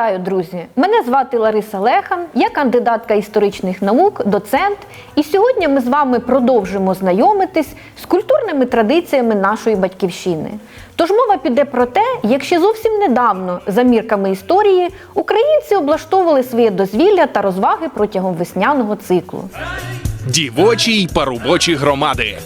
Вітаю, друзі! Мене звати Лариса Лехан, я кандидатка історичних наук, доцент. І сьогодні ми з вами продовжимо знайомитись з культурними традиціями нашої батьківщини. Тож мова піде про те, як ще зовсім недавно, за мірками історії, українці облаштовували своє дозвілля та розваги протягом весняного циклу. Дівочі й парубочі громади.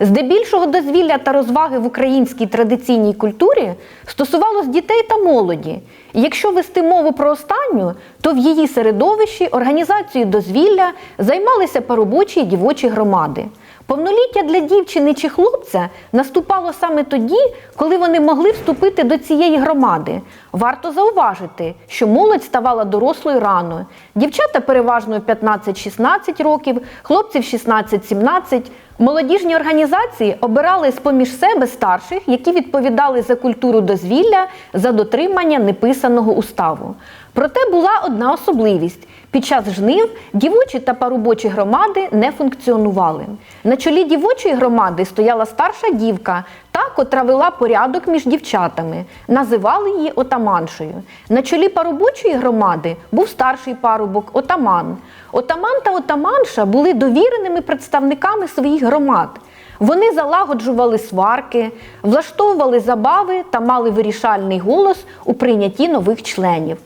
Здебільшого дозвілля та розваги в українській традиційній культурі стосувалось дітей та молоді. Якщо вести мову про останню, то в її середовищі організацією дозвілля займалися парубочі й дівочі громади. Повноліття для дівчини чи хлопця наступало саме тоді, коли вони могли вступити до цієї громади. Варто зауважити, що молодь ставала дорослою рано. Дівчата переважно 15-16 років, хлопці в 16-17. Молодіжні організації обирали з-поміж себе старших, які відповідали за культуру дозвілля, за дотримання неписаного уставу. Проте була одна особливість: під час жнив дівочі та парубочі громади не функціонували. На чолі дівочої громади стояла старша дівка, та, котра вела порядок між дівчатами, називали її отаманшою. На чолі парубочої громади був старший парубок отаман. Отаман та отаманша були довіреними представниками своїх громад. Вони залагоджували сварки, влаштовували забави та мали вирішальний голос у прийнятті нових членів.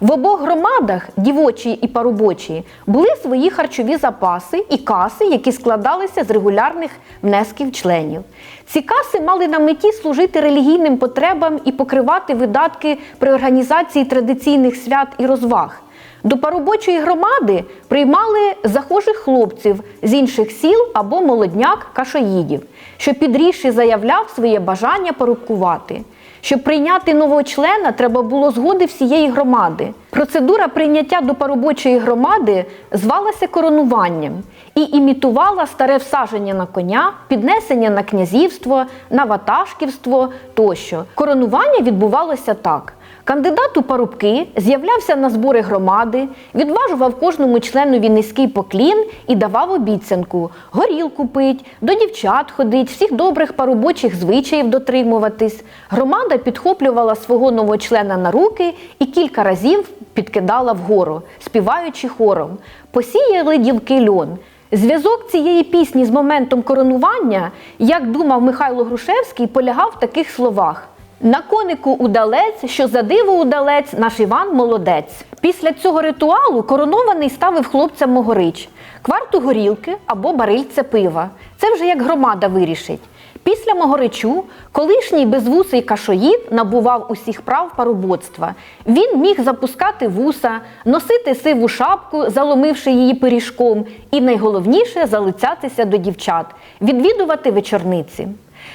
В обох громадах, дівочій і парубочій, були свої харчові запаси і каси, які складалися з регулярних внесків членів. Ці каси мали на меті служити релігійним потребам і покривати видатки при організації традиційних свят і розваг. До парубочої громади приймали захожих хлопців з інших сіл або молодняк кашоїдів, що підріші заявляв своє бажання порубкувати. Щоб прийняти нового члена, треба було згоди всієї громади. Процедура прийняття до парубочої громади звалася коронуванням і імітувала старе всадження на коня, піднесення на князівство, на ватажківство тощо. Коронування відбувалося так. Кандидат у парубки з'являвся на збори громади, відважував кожному членові низький поклін і давав обіцянку горілку пить, до дівчат ходить, всіх добрих парубочих звичаїв дотримуватись. Громада підхоплювала свого новочлена на руки і кілька разів підкидала вгору, співаючи хором. Посіяли ділки льон. Зв'язок цієї пісні з моментом коронування, як думав Михайло Грушевський, полягав в таких словах. На конику удалець, що за диво удалець, наш Іван молодець. Після цього ритуалу коронований ставив хлопцям могорич, кварту горілки або барильце пива. Це вже як громада вирішить. Після Могоричу колишній безвусий кашоїд набував усіх прав парубоцтва. Він міг запускати вуса, носити сиву шапку, заломивши її пиріжком, і найголовніше залицятися до дівчат, відвідувати вечорниці.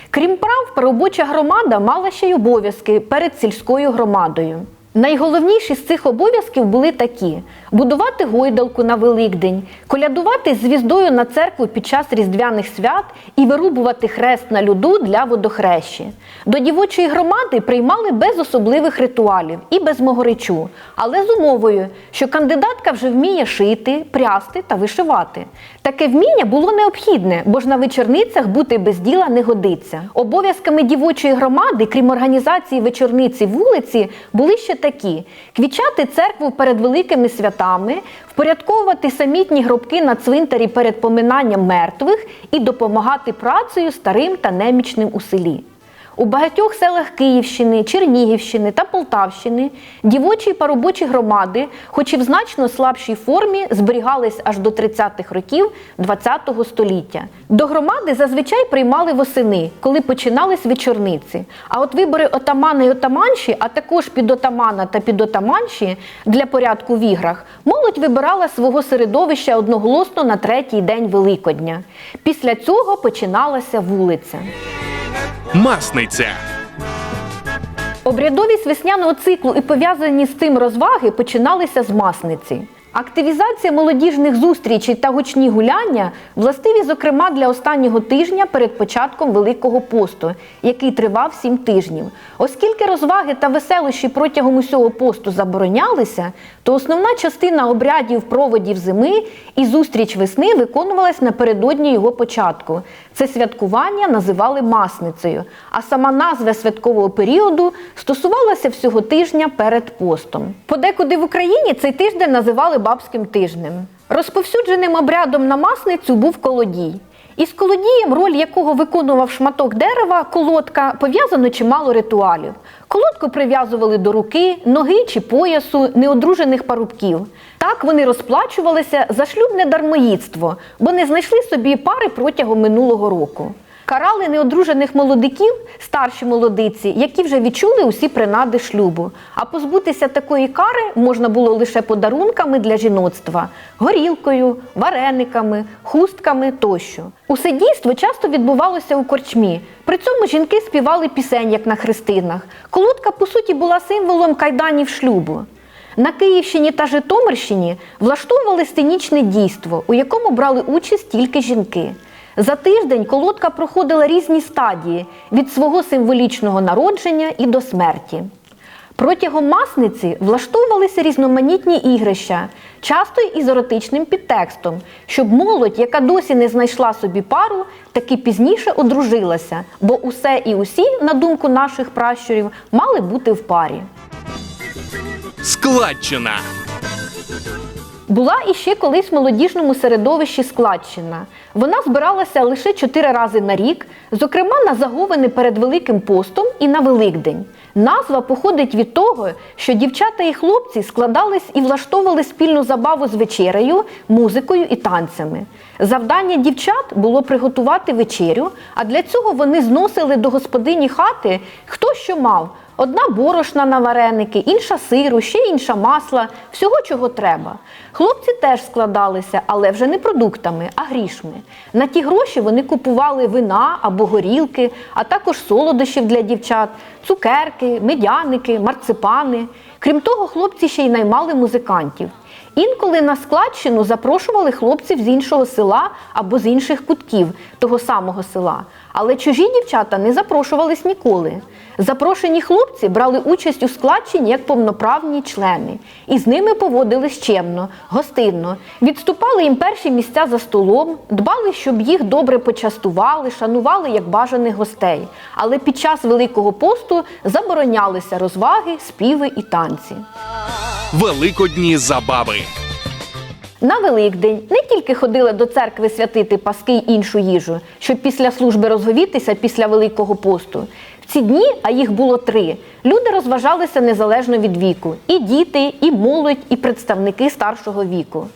Крім прав, робоча громада мала ще й обов'язки перед сільською громадою. Найголовніші з цих обов'язків були такі: будувати гойдалку на Великдень, колядувати звіздою на церкву під час різдвяних свят і вирубувати хрест на люду для водохрещі. До дівочої громади приймали без особливих ритуалів і без могоричу, але з умовою, що кандидатка вже вміє шити, прясти та вишивати. Таке вміння було необхідне, бо ж на вечорницях бути без діла не годиться. Обов'язками дівочої громади, крім організації вечорниці вулиці, були ще такі: квічати церкву перед великими святами, впорядковувати самітні гробки на цвинтарі перед поминанням мертвих і допомагати працею старим та немічним у селі. У багатьох селах Київщини, Чернігівщини та Полтавщини дівочі й парубочі громади, хоч і в значно слабшій формі, зберігались аж до 30-х років ХХ століття. До громади зазвичай приймали восени, коли починались вечорниці. А от вибори отамана й отаманші, а також підотамана та підотаманші для порядку в іграх, молодь вибирала свого середовища одноголосно на третій день Великодня. Після цього починалася вулиця. Масниця. Обрядовість весняного циклу і пов'язані з цим розваги починалися з масниці. Активізація молодіжних зустрічей та гучні гуляння властиві, зокрема, для останнього тижня перед початком Великого посту, який тривав сім тижнів. Оскільки розваги та веселощі протягом усього посту заборонялися, то основна частина обрядів проводів зими і зустріч весни виконувалась напередодні його початку. Це святкування називали масницею, а сама назва святкового періоду стосувалася всього тижня перед постом. Подекуди в Україні цей тиждень називали бабським тижнем. Розповсюдженим обрядом на масницю був колодій. Із колодієм, роль якого виконував шматок дерева, колодка, пов'язано чимало ритуалів. Колодку прив'язували до руки, ноги чи поясу неодружених парубків. Так вони розплачувалися за шлюбне дармоїдство, бо не знайшли собі пари протягом минулого року. Карали неодружених молодиків, старші молодиці, які вже відчули усі принади шлюбу. А позбутися такої кари можна було лише подарунками для жіноцтва горілкою, варениками, хустками тощо. Усе дійство часто відбувалося у корчмі. При цьому жінки співали пісень, як на хрестинах. Колодка, по суті, була символом кайданів шлюбу. На Київщині та Житомирщині влаштовували сценічне дійство, у якому брали участь тільки жінки. За тиждень колодка проходила різні стадії від свого символічного народження і до смерті. Протягом масниці влаштовувалися різноманітні ігрища, часто із еротичним підтекстом, щоб молодь, яка досі не знайшла собі пару, таки пізніше одружилася, бо усе і усі, на думку наших пращурів, мали бути в парі. Складчина. Була іще колись в молодіжному середовищі складчина. Вона збиралася лише чотири рази на рік, зокрема на заговини перед Великим постом і на Великдень. Назва походить від того, що дівчата і хлопці складались і влаштовували спільну забаву з вечерею, музикою і танцями. Завдання дівчат було приготувати вечерю, а для цього вони зносили до господині хати хто що мав. Одна борошна на вареники, інша сиру, ще інша масла, всього чого треба. Хлопці теж складалися, але вже не продуктами, а грішми. На ті гроші вони купували вина або горілки, а також солодощів для дівчат, цукерки, медяники, марципани. Крім того, хлопці ще й наймали музикантів. Інколи на складчину запрошували хлопців з іншого села або з інших кутків того самого села. Але чужі дівчата не запрошувались ніколи. Запрошені хлопці брали участь у складчині як повноправні члени, і з ними поводились чемно, гостинно, відступали їм перші місця за столом, дбали, щоб їх добре почастували, шанували як бажаних гостей. Але під час Великого посту заборонялися розваги, співи і танці. Великодні забави. На Великдень не тільки ходили до церкви святити паски й іншу їжу, щоб після служби розговітися після Великого посту. В ці дні, а їх було три, люди розважалися незалежно від віку: і діти, і молодь, і представники старшого віку.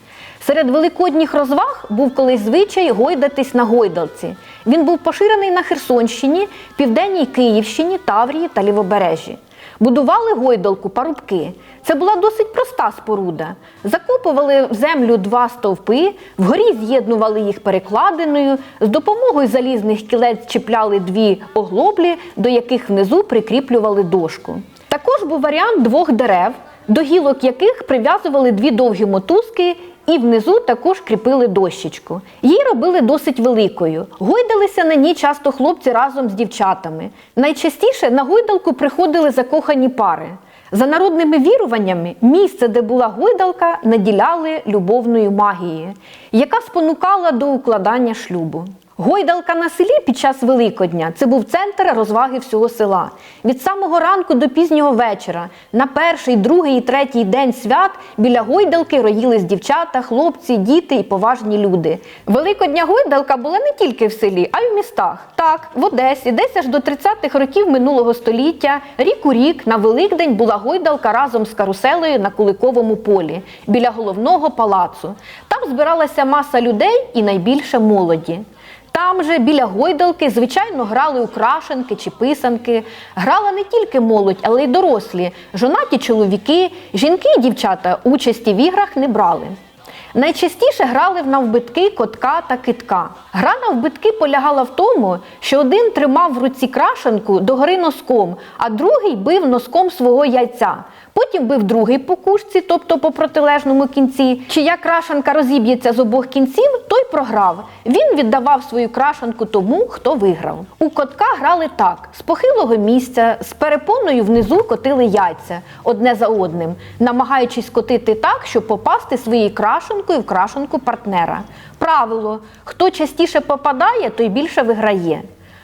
Серед великодніх розваг був колись звичай гойдатись на гойдалці. Він був поширений на Херсонщині, Південній Київщині, Таврії та Лівобережжі. Будували гойдалку парубки. Це була досить проста споруда. Закопували в землю два стовпи, вгорі з'єднували їх перекладиною, з допомогою залізних кілець чіпляли дві оглоблі, до яких внизу прикріплювали дошку. Також був варіант двох дерев, до гілок яких прив'язували дві довгі мотузки і внизу також кріпили дощечку. Її робили досить великою. Гойдалися на ній часто хлопці разом з дівчатами. Найчастіше на гойдалку приходили закохані пари. За народними віруваннями, місце, де була гойдалка, наділяли любовною магією, яка спонукала до укладання шлюбу. Гойдалка на селі під час Великодня це був центр розваги всього села. Від самого ранку до пізнього вечора, на перший, другий і третій день свят біля гойдалки роїлись дівчата, хлопці, діти і поважні люди. Великодня гойдалка була не тільки в селі, а й в містах. Так, в Одесі, десь аж до 30-х років минулого століття, рік у рік на Великдень була гойдалка разом з каруселею на Куликовому полі біля головного палацу. Там збиралася маса людей і найбільше молоді. Там же біля гойдалки, звичайно, грали украшенки чи писанки. Грала не тільки молодь, але й дорослі, жонаті чоловіки, жінки і дівчата участі в іграх не брали. Найчастіше грали в навбитки котка та китка. Гра навбитки полягала в тому, що один тримав в руці крашенку догори носком, а другий бив носком свого яйця. Потім бив другий по кушці, тобто по протилежному кінці. Чия крашенка розіб'ється з обох кінців, той програв. Він віддавав свою крашенку тому, хто виграв. У котка грали так: з похилого місця, з перепоною внизу котили яйця одне за одним, намагаючись котити так, щоб попасти своєю крашенкою в крашенку партнера. Правило: хто частіше попадає, той більше виграє.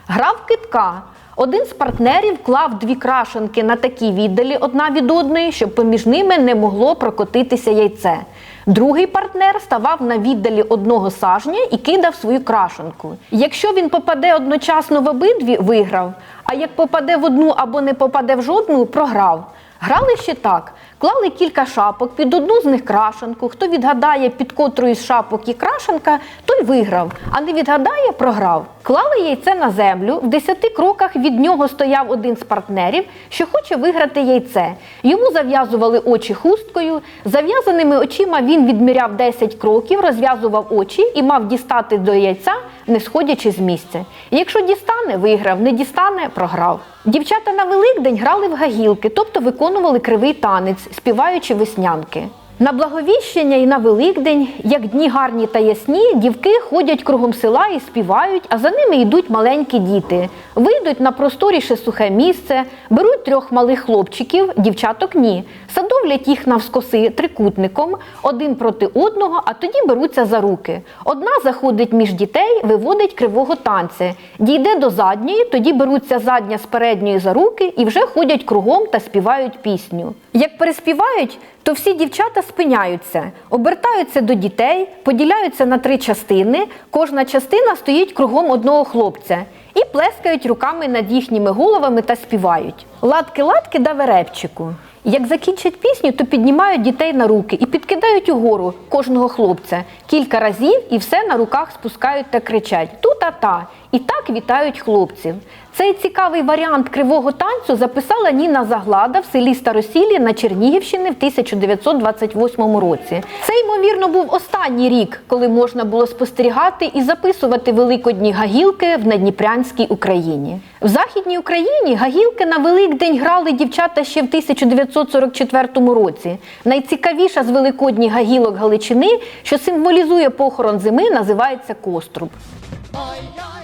Грав китка. Один з партнерів клав дві крашенки на такі віддалі одна від одної, щоб поміж ними не могло прокотитися яйце. Другий партнер ставав на віддалі одного сажня і кидав свою крашенку. Якщо він попаде одночасно в обидві, виграв. А як попаде в одну або не попаде в жодну, програв. Грали ще так: клали кілька шапок під одну з них крашенку. Хто відгадає, під котрою з шапок і крашенка, той виграв, а не відгадає, програв. Клали яйце на землю. В десяти кроках від нього стояв один з партнерів, що хоче виграти яйце. Йому зав'язували очі хусткою. Зав'язаними очима він відміряв 10 кроків, розв'язував очі і мав дістати до яйця, не сходячи з місця. Якщо дістане, виграв, не дістане, програв. Дівчата на Великдень грали в гагілки, тобто виконували кривий танець, співаючи веснянки. На благовіщення і на Великдень, як дні гарні та ясні, дівки ходять кругом села і співають, а за ними йдуть маленькі діти. Вийдуть на просторіше сухе місце, беруть трьох малих хлопчиків, дівчаток ні. Садовлять їх навскоси трикутником, один проти одного, а тоді беруться за руки. Одна заходить між дітей, виводить кривого танця. Дійде до задньої, тоді беруться задня з передньої за руки і вже ходять кругом та співають пісню. Як переспівають, то всі дівчата спиняються, обертаються до дітей, поділяються на три частини. Кожна частина стоїть кругом одного хлопця і плескають руками над їхніми головами та співають. Латки-латки да верепчику. Як закінчать пісню, то піднімають дітей на руки і підкидають угору кожного хлопця кілька разів і все на руках спускають та кричать ту-та-та. І так вітають хлопців. Цей цікавий варіант кривого танцю записала Ніна Заглада в селі Старосілі на Чернігівщині в 1928 році. Це, ймовірно, був останній рік, коли можна було спостерігати і записувати великодні гагілки в Надніпрянській Україні. В Західній Україні гагілки на Великдень грали дівчата ще в 1944 році. Найцікавіша з великодніх гагілок Галичини, що символізує похорон зими, називається коструб.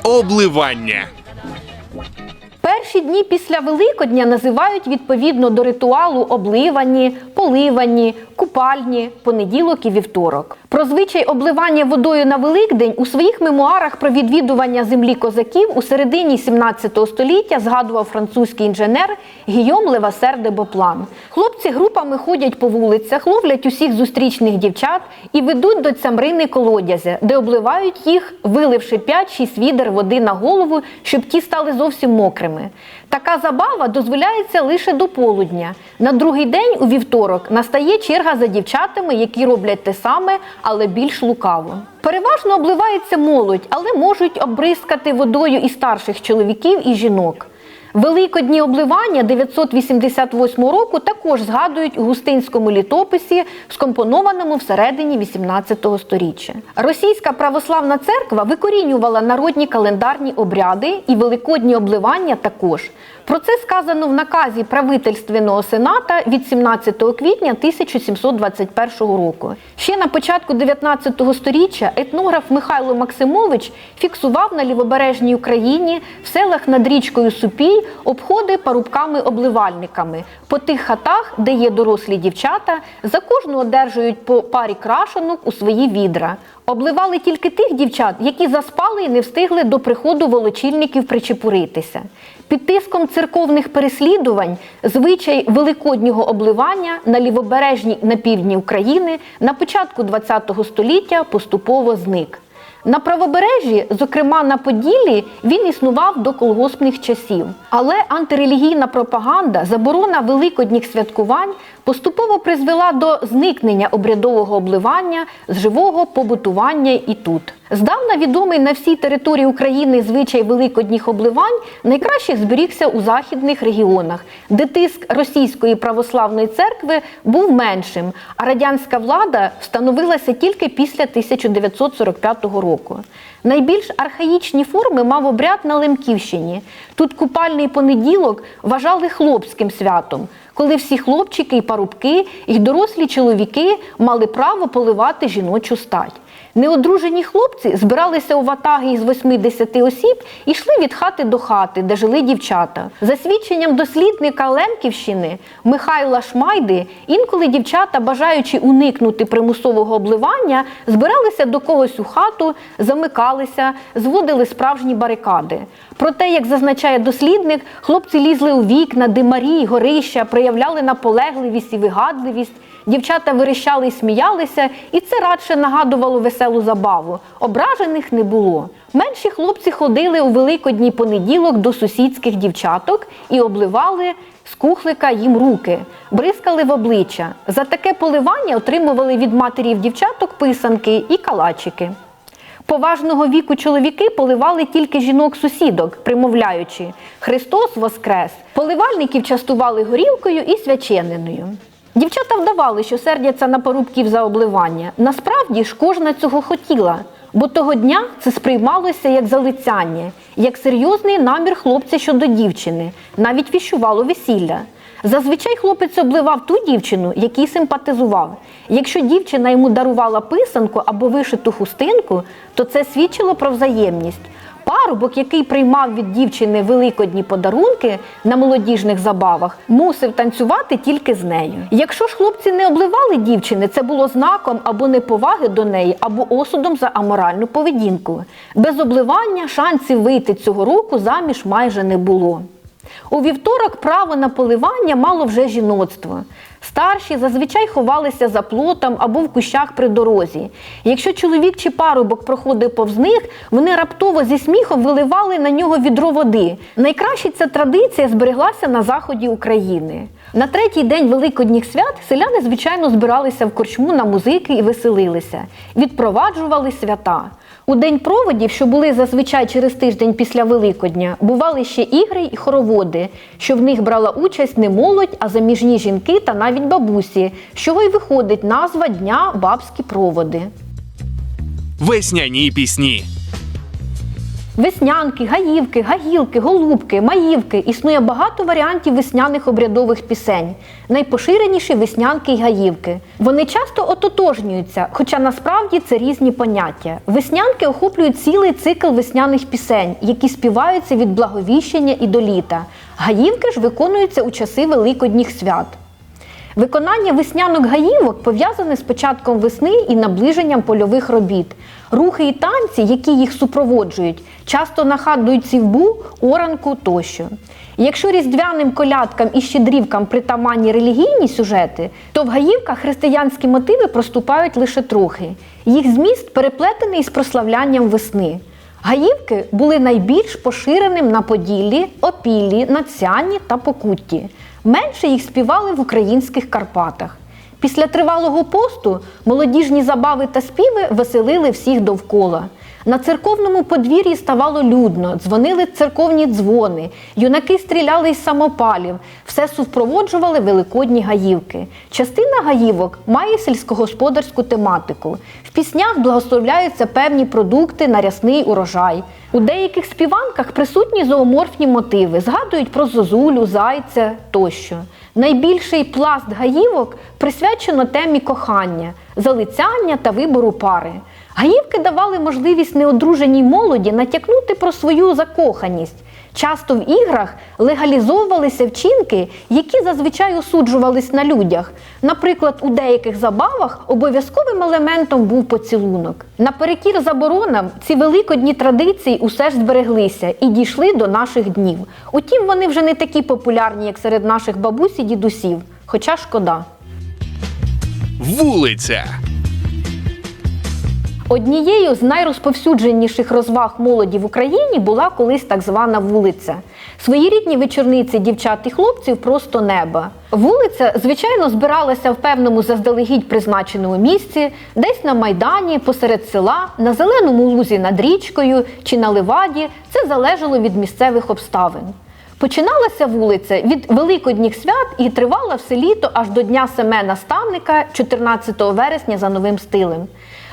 Обливання. Перші дні після Великодня називають відповідно до ритуалу обливані, поливані, купальні, понеділок і вівторок. Про звичай обливання водою на Великдень у своїх мемуарах про відвідування землі козаків у середині 17 століття згадував французький інженер Гійом Левасер де Боплан. Хлопці групами ходять по вулицях, ловлять усіх зустрічних дівчат і ведуть до цямрини колодязя, де обливають їх, виливши 5-6 відер води на голову, щоб ті стали зовсім мокрими. Така забава дозволяється лише до полудня. На другий день, у вівторок, настає черга за дівчатами, які роблять те саме, але більш лукаво. Переважно обливається молодь, але можуть обризкати водою і старших чоловіків і жінок. Великодні обливання 988 року також згадують у густинському літописі, скомпонованому всередині 18 століття. Російська православна церква викорінювала народні календарні обряди і великодні обливання також. Про це сказано в наказі правительственного сената від 17 квітня 1721 року. Ще на початку 19 століття етнограф Михайло Максимович фіксував на лівобережній Україні в селах над річкою Супій обходи парубками-обливальниками по тих хатах, де є дорослі дівчата, за кожну одержують по парі крашенок у свої відра. Обливали тільки тих дівчат, які заспали і не встигли до приходу волочільників причепуритися. Під тиском церковних переслідувань звичай великоднього обливання на лівобережній на півдні України на початку ХХ століття поступово зник. На правобережжі, зокрема на Поділлі, він існував до колгоспних часів. Але антирелігійна пропаганда, заборона великодніх святкувань поступово призвела до зникнення обрядового обливання з живого побутування і тут. Здавна відомий на всій території України звичай великодніх обливань найкраще зберігся у західних регіонах, де тиск російської православної церкви був меншим, а радянська влада встановилася тільки після 1945 року. Найбільш архаїчні форми мав обряд на Лемківщині. Тут купальний понеділок вважали хлопським святом, коли всі хлопчики і парубки, і дорослі чоловіки мали право поливати жіночу стать. Неодружені хлопці збиралися у ватаги із 80 осіб і йшли від хати до хати, де жили дівчата. За свідченням дослідника Лемківщини Михайла Шмайди, інколи дівчата, бажаючи уникнути примусового обливання, збиралися до когось у хату, замикалися, зводили справжні барикади. Проте, як зазначає дослідник, хлопці лізли у вікна, димарі, горища, проявляли наполегливість і вигадливість. Дівчата верещали і сміялися, і це радше нагадувало веселу забаву. Ображених не було. Менші хлопці ходили у великодній понеділок до сусідських дівчаток і обливали з кухлика їм руки, бризкали в обличчя. За таке поливання отримували від матерів дівчаток писанки і калачики. Поважного віку чоловіки поливали тільки жінок-сусідок, примовляючи Христос Воскрес! Поливальників частували горілкою і свячениною. Дівчата вдавали, що сердяться на порубків за обливання. Насправді ж кожна цього хотіла, бо того дня це сприймалося як залицяння, як серйозний намір хлопця щодо дівчини, навіть віщувало весілля. Зазвичай хлопець обливав ту дівчину, якій симпатизував. Якщо дівчина йому дарувала писанку або вишиту хустинку, то це свідчило про взаємність. Парубок, який приймав від дівчини великодні подарунки на молодіжних забавах, мусив танцювати тільки з нею. Якщо ж хлопці не обливали дівчини, це було знаком або неповаги до неї, або осудом за аморальну поведінку. Без обливання шансів вийти цього року заміж майже не було. У вівторок право на поливання мало вже жіноцтво. Старші зазвичай ховалися за плотом або в кущах при дорозі. Якщо чоловік чи парубок проходив повз них, вони раптово зі сміхом виливали на нього відро води. Найкраще ця традиція збереглася на заході України. На третій день Великодніх свят селяни, звичайно, збиралися в корчму на музики і веселилися, відпроваджували свята. У день проводів, що були зазвичай через тиждень після Великодня, бували ще ігри і хороводи, що в них брала участь не молодь, а заміжні жінки та навіть бабусі, з чого й виходить назва Дня бабські проводи. Весняні пісні. Веснянки, гаївки, гагілки, голубки, маївки. Існує багато варіантів весняних обрядових пісень. Найпоширеніші веснянки й гаївки. Вони часто ототожнюються, хоча насправді це різні поняття. Веснянки охоплюють цілий цикл весняних пісень, які співаються від благовіщення і до літа. Гаївки ж виконуються у часи великодніх свят. Виконання веснянок гаївок пов'язане з початком весни і наближенням польових робіт. Рухи і танці, які їх супроводжують, часто нагадують сівбу, оранку тощо. І Якщо різдвяним колядкам і щедрівкам притаманні релігійні сюжети, то в гаївках християнські мотиви проступають лише трохи. Їх зміст переплетений з прославлянням весни. Гаївки були найбільш поширеним на Поділлі, Опіллі, Нацяні та Покутті. Менше їх співали в українських Карпатах. Після тривалого посту молодіжні забави та співи веселили всіх довкола. На церковному подвір'ї ставало людно, дзвонили церковні дзвони, юнаки стріляли із самопалів, все супроводжували великодні гаївки. Частина гаївок має сільськогосподарську тематику. В піснях благословляються певні продукти на рясний урожай. У деяких співанках присутні зооморфні мотиви, згадують про зозулю, зайця тощо. Найбільший пласт гаївок присвячено темі кохання, залицяння та вибору пари. Гаївки давали можливість неодруженій молоді натякнути про свою закоханість. Часто в іграх легалізовувалися вчинки, які зазвичай осуджувались на людях. Наприклад, у деяких забавах обов'язковим елементом був поцілунок. Наперекір заборонам ці великодні традиції усе ж збереглися і дійшли до наших днів. Утім, вони вже не такі популярні, як серед наших бабусь і дідусів, хоча шкода. Вулиця. Однією з найрозповсюдженіших розваг молоді в Україні була колись так звана вулиця. Своєрідні вечорниці дівчат і хлопців просто неба. Вулиця, звичайно, збиралася в певному заздалегідь призначеному місці, десь на майдані, посеред села, на зеленому лузі над річкою чи на ливаді. Це залежало від місцевих обставин. Починалася вулиця від Великодніх свят і тривала все літо аж до Дня Семена Ставника 14 вересня за новим стилем.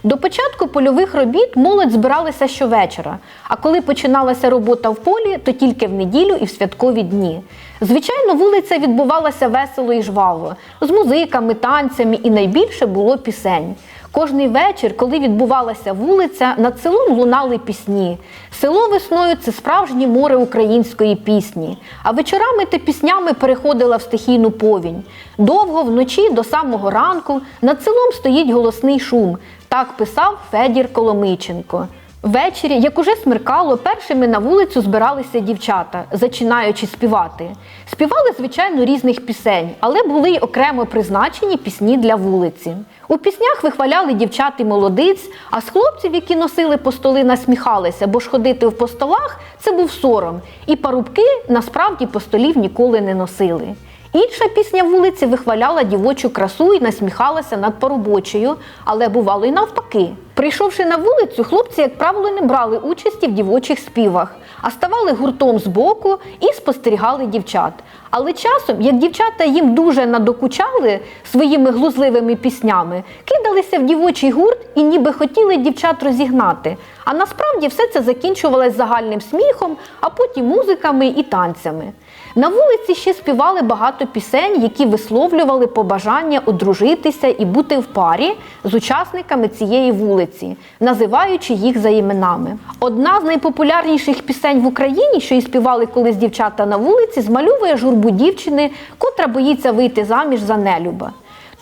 До початку польових робіт молодь збиралася щовечора, а коли починалася робота в полі, то тільки в неділю і в святкові дні. Звичайно, вулиця відбувалася весело і жваво, з музиками, танцями і найбільше було пісень. Кожний вечір, коли відбувалася вулиця, над селом лунали пісні. Село весною це справжнє море української пісні. А вечорами та піснями переходила в стихійну повінь. Довго вночі до самого ранку над селом стоїть голосний шум. Так писав Федір Коломиченко. Ввечері, як уже смеркало, першими на вулицю збиралися дівчата, зачинаючи співати. Співали, звичайно, різних пісень, але були й окремо призначені пісні для вулиці. У піснях вихваляли дівчат і молодиць, а з хлопців, які носили по столи, насміхалися, бо ж ходити в постолах це був сором, і парубки насправді по столів ніколи не носили. Інша пісня вулиці вихваляла дівочу красу і насміхалася над поробочою, але бувало й навпаки. Прийшовши на вулицю, хлопці, як правило, не брали участі в дівочих співах, а ставали гуртом збоку і спостерігали дівчат. Але часом, як дівчата їм дуже надокучали своїми глузливими піснями, кидалися в дівочий гурт і ніби хотіли дівчат розігнати. А насправді все це закінчувалось загальним сміхом, а потім музиками і танцями. На вулиці ще співали багато пісень, які висловлювали побажання одружитися і бути в парі з учасниками цієї вулиці, називаючи їх за іменами. Одна з найпопулярніших пісень в Україні, що і співали колись дівчата на вулиці, змальовує журбу дівчини, котра боїться вийти заміж за нелюба.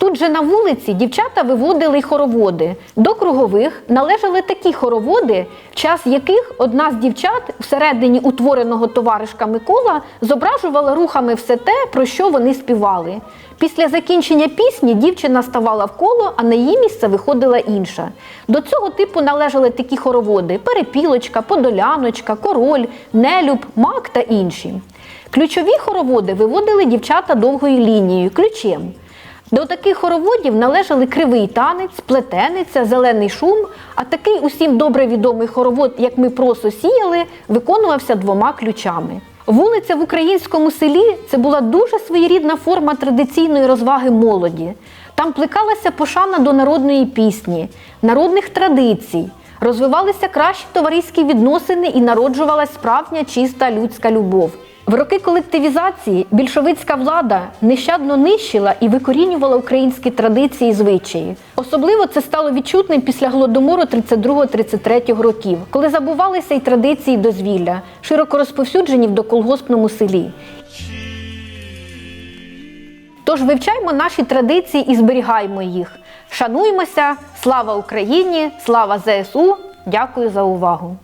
Тут же на вулиці дівчата виводили й хороводи. До кругових належали такі хороводи, в час яких одна з дівчат всередині утвореного товаришками кола зображувала рухами все те, про що вони співали. Після закінчення пісні дівчина ставала в коло, а на її місце виходила інша. До цього типу належали такі хороводи: перепілочка, подоляночка, король, нелюб, мак та інші. Ключові хороводи виводили дівчата довгою лінією, ключем. До таких хороводів належали кривий танець, плетениця, зелений шум, а такий усім добре відомий хоровод, як ми просо сіяли, виконувався двома ключами. Вулиця в українському селі це була дуже своєрідна форма традиційної розваги молоді. Там плекалася пошана до народної пісні, народних традицій, розвивалися кращі товариські відносини і народжувалась справжня чиста людська любов. В роки колективізації більшовицька влада нещадно нищила і викорінювала українські традиції і звичаї. Особливо це стало відчутним після голодомору 32-33 років, коли забувалися й традиції дозвілля, широко розповсюджені в доколгоспному селі. Тож вивчаймо наші традиції і зберігаймо їх. Шануймося! Слава Україні! Слава ЗСУ! Дякую за увагу!